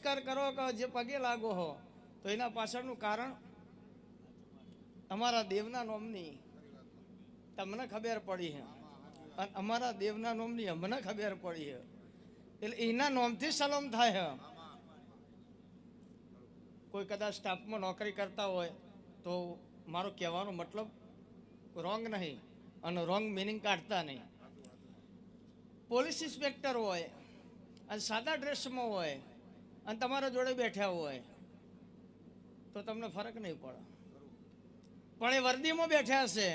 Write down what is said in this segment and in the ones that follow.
નમસ્કાર કરો કે જે પગે લાગો હો, તો એના પાછળનું કારણ અમારા દેવના નોમની. તમને ખબર પડી છે અને અમારા દેવના નોમની અમને ખબર પડી છે એટલે એના નોમથી સલામ થાય છે કોઈ કદાચ સ્ટાફમાં નોકરી કરતા હોય, તો મારો કહેવાનો મતલબ રોંગ નહીં અને રોંગ મિનિંગ કાઢતા નહીં. પોલીસ ઇન્સ્પેક્ટર હોય અને સાદા ડ્રેસમાં હોય અને તમારા જોડે બેઠા હોય તો તમને ફરક નહીં પડે. પણ એ વર્દીમાં બેઠા છે,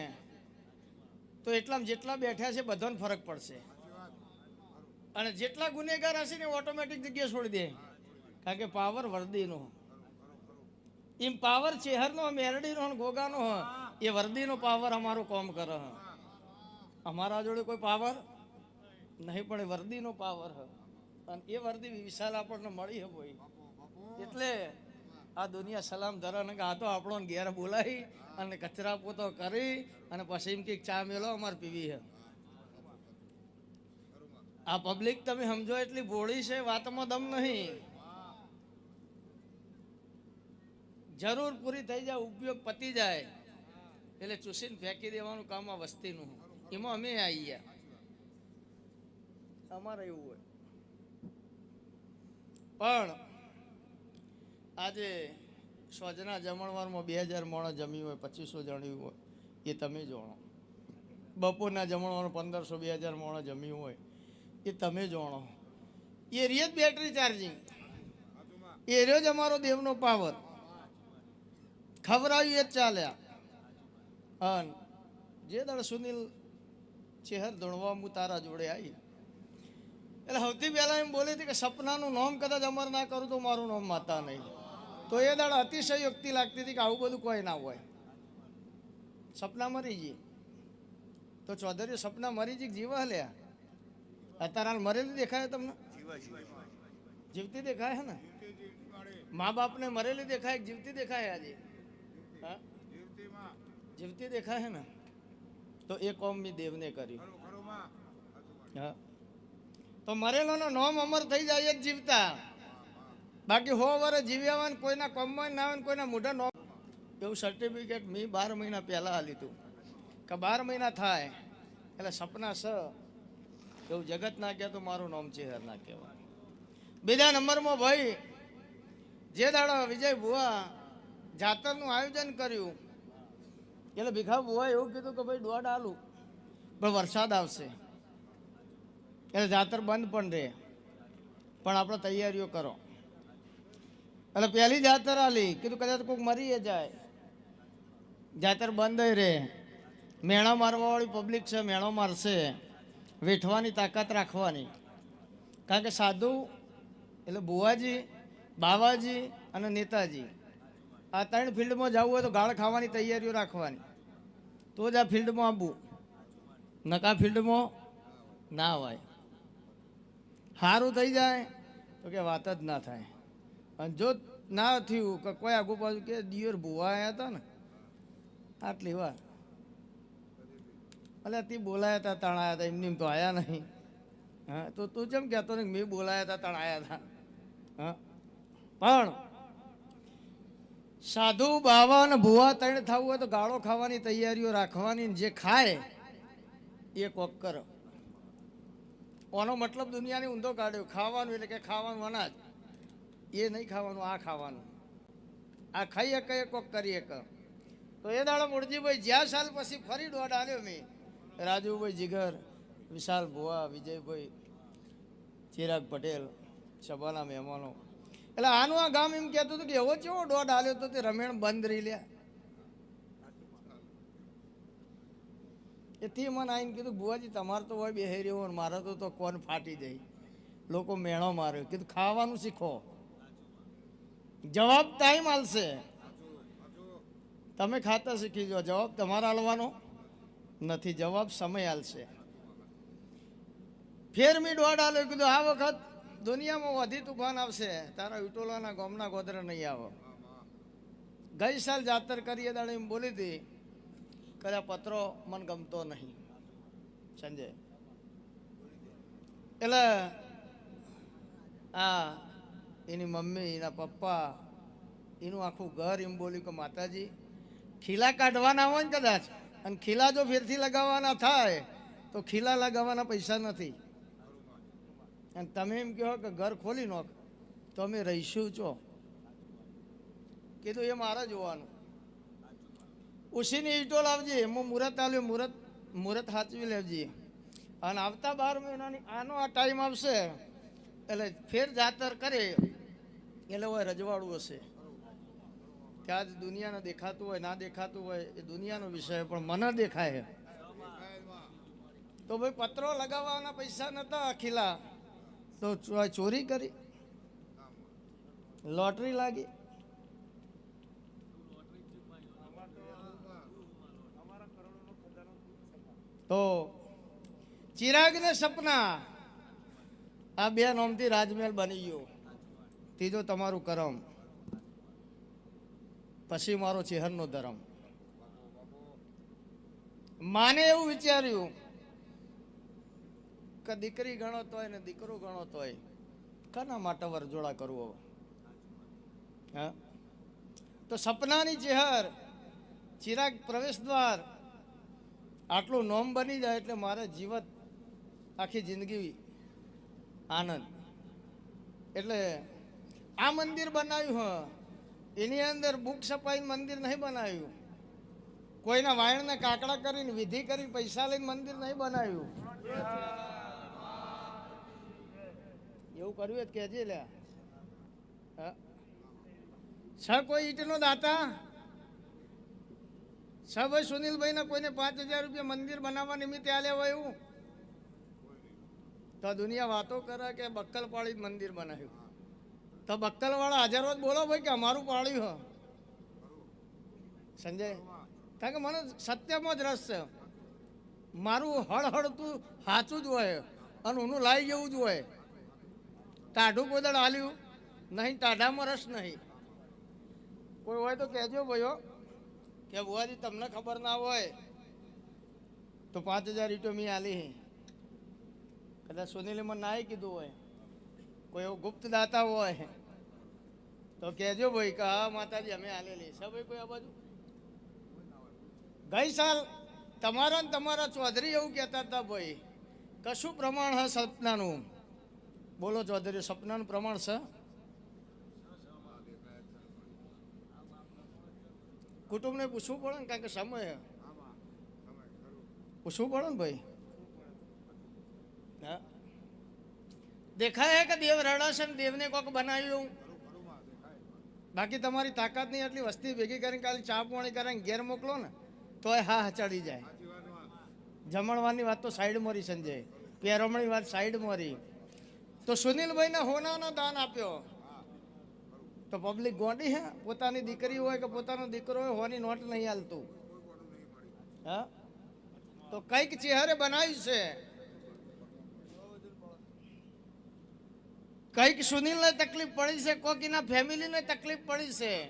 તો એટલામાં જેટલા બેઠા છે બધાને ફરક પડશે. અને જેટલા ગુનેગાર હશે ને ઓટોમેટિક જગ્યા છોડી દે. કારણ કે પાવર વર્દીનો. એમ પાવર ચેહરનો, મેરડીનો ગોગાનો એ વર્દીનો પાવર અમારો કોમ કરે. અમારા જોડે કોઈ પાવર નહીં, પણ એ વર્દીનો પાવર હ અને એ વર્દી વિશાલ આપણને મળી હે ભાઈ. એટલે આ દુનિયા સલામ ધરાને કે આ તો આપણો ઘેર બોલાવી અને કચરા પોતો કરી અને પછી એમ ચા મેલો અમારે પીવી હે. આ પબ્લિક તમે સમજો એટલી ભોળી છે, વાતમાં દમ નહીં. જરૂર પૂરી થઈ જાય, ઉપયોગ પતી જાય. એટલે ચૂસીને ફેંકી દેવાનું કામ આ વસ્તીનું. એમાં અમે આવી ગયા. અમારે એવું હોય. પણ આજે સ્વજના જમણવારમાં બે હજાર મોણા જમ્યું હોય, પચીસો જણ્યું હોય, એ તમે જાણો. બપોરના જમણવારમાં પંદરસો, બે હજાર મોણા જમ્યું હોય, એ તમે જાણો. એ રીત બેટરી ચાર્જિંગ. એ રહ્યો જ અમારો દેવનો પાવર. ખવડાવ્યું એ જ ચાલ્યા. અન જે દળ સુનિલ ચેહર ધણવા હું તારા જોડે આવી એટલે સૌથી પહેલાં એમ બોલી હતી કે સપનાનું નામ કદાચ અમર ના કરું તો મારું નામ માતા નહીં. તો એ દાડ અતિશયોક્તિ લાગતી હતી કે આવું બધું કોઈ ના હોય. સપના મરી જઈએ તો ચૌધરી સપના મરી જઈ જીવ હલ્યા અત્યારે મરેલી દેખાય તમને? જીવતી દેખાય હે ને? મા બાપને મરેલી દેખાય જીવતી દેખાય આજે? હા? જીવતી દેખાય હે ને? તો એ કોમ મેં દેવને કર્યું. હા. તો મરેલોનો નોમ અમર થઈ જાય જ જીવતા. બાકી હો વરે જીવ્યા હોય કોઈના કોમમાં ના આવે કોઈના મોઢા નોમ. એવું સર્ટિફિકેટ મેં બાર મહિના પહેલાં લીધું કે બાર મહિના થાય, એટલે સપના સ. એવું જગત ના કહે તો મારું નામ ચેહર ના કહેવાય. બીજા નંબરમાં ભાઈ, જે દાડા વિજય ભુવા જાતરનું આયોજન કર્યું, એટલે ભીખા ભુવા એવું કીધું કે ભાઈ દોડ આલું. પણ વરસાદ આવશે. એટલે જાતર બંધ પણ રહે. પણ આપણે તૈયારીઓ કરો. એટલે પહેલી જાતર આલી, કીધું કદાચ કોઈક મરી જાય. જાતર બંધ રહે. મેણા મારવાવાળી પબ્લિક છે મેણો મારશે. વેઠવાની તાકાત રાખવાની. કારણ કે સાધુ એટલે બુવાજી બાવાજી અને નેતાજી, આ ત્રણ ફિલ્ડમાં જવું હોય તો ગાળ ખાવાની તૈયારીઓ રાખવાની. તો જ આ ફિલ્ડમાં આવવું. નકા ફિલ્ડમાં ના હોય સારું થઈ જાય, તો કે વાત જ ના થાય. અને જો ના થયું કે કોઈ આગુ પાછું કે દિયોર ભૂવા આવ્યા હતા ને, આટલી વાર. એટલે તે બોલાયા હતા તણાયા હતા એમની એમ તો આવ્યા નહીં. હા, તો તું જેમ કહેતો ને મેં બોલાયા હતા તણાયા હતા હા, પણ સાધુ બાવા અને ભુવા તણ થવું હોય તો ગાળો ખાવાની તૈયારીઓ રાખવાની જે ખાય, એ કોક કરો. ઓનો મતલબ દુનિયાની ઊંધો કાઢ્યો? ખાવાનું એટલે કે ખાવાનું અનાજ. એ નહીં ખાવાનું, આ ખાવાનું. આ ખાઈ એક કોક કરી એક તો એ દાડો મૂળજીભાઈ જ્યાં સાલ પછી ફરી દોડ આવ્યો મેં. રાજુભાઈ જીગર, વિશાલ ભુવા, વિજયભાઈ, ચિરાગ પટેલ સભાના મહેમાનો. એટલે આનું આ ગામ એમ કહેતું હતું કે એવો કેવો દોડ આવ્યો તો તે રમેણ બંધ રહી લ્યા. એ તે મને આવીને કીધું બુવાજી તમારે તો હોય બેહી રહ્યો હોય મારે તો તો કોન ફાટી જાય. લોકો મેણો માર્યો. કીધું, ખાવાનું શીખો. જવાબ ટાઈમ હાલશે તમે ખાતા શીખી જાઓ. જવાબ તમારે આલવાનો નથી. જવાબ સમય હાલશે ફેર મી દોડ કીધું, આ વખત દુનિયામાં વધી તુફાન આવશે. તારા વિટોલાના ગોમના ગોદરે નહીં આવો. ગઈ સાલ જાતર કરીએ દાડે એમ બોલી હતી કદાચ પત્રો મને ગમતો નહીં. સંજય. એટલે આ એની મમ્મી, એના પપ્પા, એનું આખું ઘર એમ બોલ્યું કે માતાજી, ખીલા કાઢવાના હોય ને કદાચ, અને ખીલા જો ફેરથી લગાવવાના થાય, તો ખીલા લગાવવાના પૈસા નથી. અને તમે એમ કહો કે ઘર ખોલી નાખ, તો અમે રહીશું છો કીધું, એ મારે જોવાનું. ઉસીની ઈટો લાવજે, એમાં મુહૂર્ત આવ્યું મુહૂર્ત મુહૂર્ત સાચવી લેવજે અને આવતા બાર મહિનાની, આનો આ ટાઈમ આવશે, એટલે ફેર જાતર કરે, એટલે હોય રજવાડું હશે. કે આજ દુનિયાને દેખાતું હોય, ના દેખાતું હોય, એ દુનિયાનો વિષય પણ મને દેખાય. તો ભાઈ પત્રો લગાવવાના પૈસા નતા અખિલા. તો ચોરી કરી. લોટરી લાગી. તો ચિરાગ ને સપના આ બે નોમથી રાજમહેલ બની ગયો. ત્રીજો તમારું કરમ. પછી મારો ચેહરનો ધર્મ. માને એવું વિચાર્યું કે દીકરી ગણો તોય ને દીકરો ગણો તોય કના માટે વરજોડા કરવો? હા? તો સપનાની ચેહર ચિરાગ પ્રવેશ દ્વાર આટલું નોમ બની જાય એટલે મારે જીવત આખી જિંદગી આનંદ. એટલે આ મંદિર બનાવ્યું, હ. એની અંદર બુક છપાઈને મંદિર નહીં બનાવ્યું. કોઈના વાયણને કાકડા કરીને, વિધિ કરી પૈસા લઈને મંદિર નહીં બનાવ્યું. એવું કર્યું જ કહેજે લ્યા? છ કોઈ ઈટનો દાતા? છ ભાઈ સુનિલભાઈ ના કોઈને પાંચ હજાર રૂપિયા મંદિર બનાવવા નિમિત્તે આલ્યા હોય એવું? તો દુનિયા વાતો કરે કે બક્કલ પાળી મંદિર બનાવ્યું. તો બક્કલ વાળા હજારો જ બોલો ભાઈ કે અમારું પાળ્યું હ. સંજય, કારણ કે મને સત્યમાં જ રસ છે. મારું હળહળતું સાચું જ હોય અને હું લાવી જેવું જ હોય. ટાઢું કોદળ હાલ્યું નહીં, ટાઢામાં રસ નહીં. કોઈ હોય તો કહેજો ભાઈઓ. કે બુવાજી તમને ખબર ના હોય તો પાંચ હજાર ઈટો મેં આલી કદાચ સુનિલે મને ના કીધું હોય, કોઈ એવો ગુપ્ત દાતા હોય, તો કહેજો ભાઈ કે હા, માતાજી, અમે આલેલી છે. ભાઈ, કોઈ આ બાજુ? ગઈ સાલ તમારા ને તમારા ચૌધરી એવું કહેતા હતા ભાઈ, કશું પ્રમાણ હ સપનાનું? બોલો ચૌધરી સપનાનું પ્રમાણ છે. કુટુંબને પૂછવું પડે ને, કારણ કે સમય પૂછવું પડે ને ભાઈ? હા. દેખાય કે દેવ રડાશે ને, દેવને કોક બનાવ્યું બાકી તમારી તાકાત નહીં એટલી વસ્તી ભેગી કરીને કાલે ચા પાણી કરીને ઘેર મોકલો ને, તોય હા ચડી જાય. જમણવાની વાત તો સાઈડ મોરી સંજય. પહેરવણી વાત સાઈડ મોરી. તો સુનિલભાઈને હોનાનો દાન આપ્યો. તો પબ્લિક ગોંડી હે? પોતાની દીકરી હોય કે પોતાનો દીકરો હોય, હોની નોટ નહીં હાલતું. હા? તો કંઈક ચહેરે બનાવ્યું છે. કંઈક સુનિલને તકલીફ પડી છે, કોકીના ફેમિલીને તકલીફ પડી છે.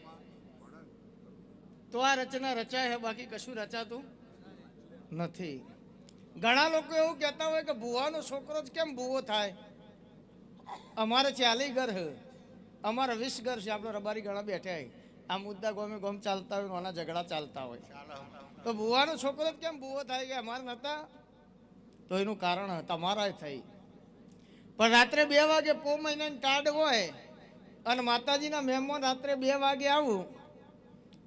તો આ રચના રચાય છે બાકી કશું રચાતું નથી. ઘણા લોકો એવું કહેતા હોય કે ભુવાનો છોકરો જ કેમ ભૂવો થાય? અમારે ચાલી ઘર અમારે વીસ ઘર છે, આપણે રબારી ઘણા બેઠા આ મુદ્દા ગોમે ગોમ ચાલતા હોય નાના ઝઘડા ચાલતા હોય. તો ભુવાનો છોકરો કેમ બુવો થાય કે અમારે નહોતા તો એનું કારણ તમારા થઈ. પણ રાત્રે બે વાગે પો મહિનાની ટાઢ હોય અને માતાજીના મહેમાન રાત્રે બે વાગે આવું,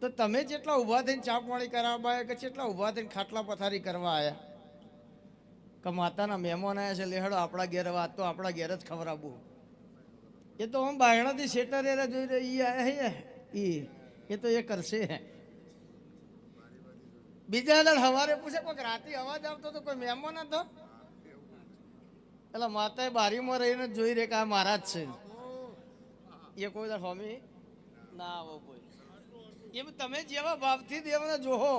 તો તમે જેટલા ઊભા થઈને ચા કરાવવા આવ્યા કે જેટલા ઊભા થઈને ખાટલા પથારી કરવા આવ્યા? કે માતાના મહેમાન આવ્યા છે, લેહડો આપણા ઘેર વાત તો આપણા ઘેર જ ખવડાવવું. એ તો હું બાયણાથી શેટર એરા જોઈ રહી ઈ એ તો એ કરશે બીજા દળ હવારે પૂછે કોઈક રાતે અવાજ આવતો તો કોઈ મહેમાન હતો એટલે માતાએ બારીમાં રહીને જોઈ રે કે આ મારા જ છે. એ કોઈ દળ હોમી ના આવો કોઈ. એમ તમે જેવા ભાવથી દેવને જોહો.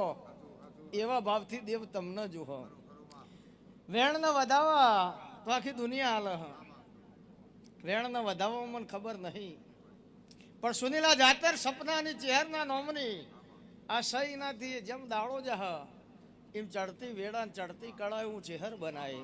એવા ભાવથી દેવ તમને જોહો. વેણને વધાવા તો આખી દુનિયા હાલ હ વેણને વધાવવા મને ખબર નહીં. પણ સુનીલા જાતર સપનાની ચહેરના નોમની, આ સહી નાથી જેમ દાડો જહ, એમ ચડતી વેડા ચડતી કળા હું ચહેર બનાય.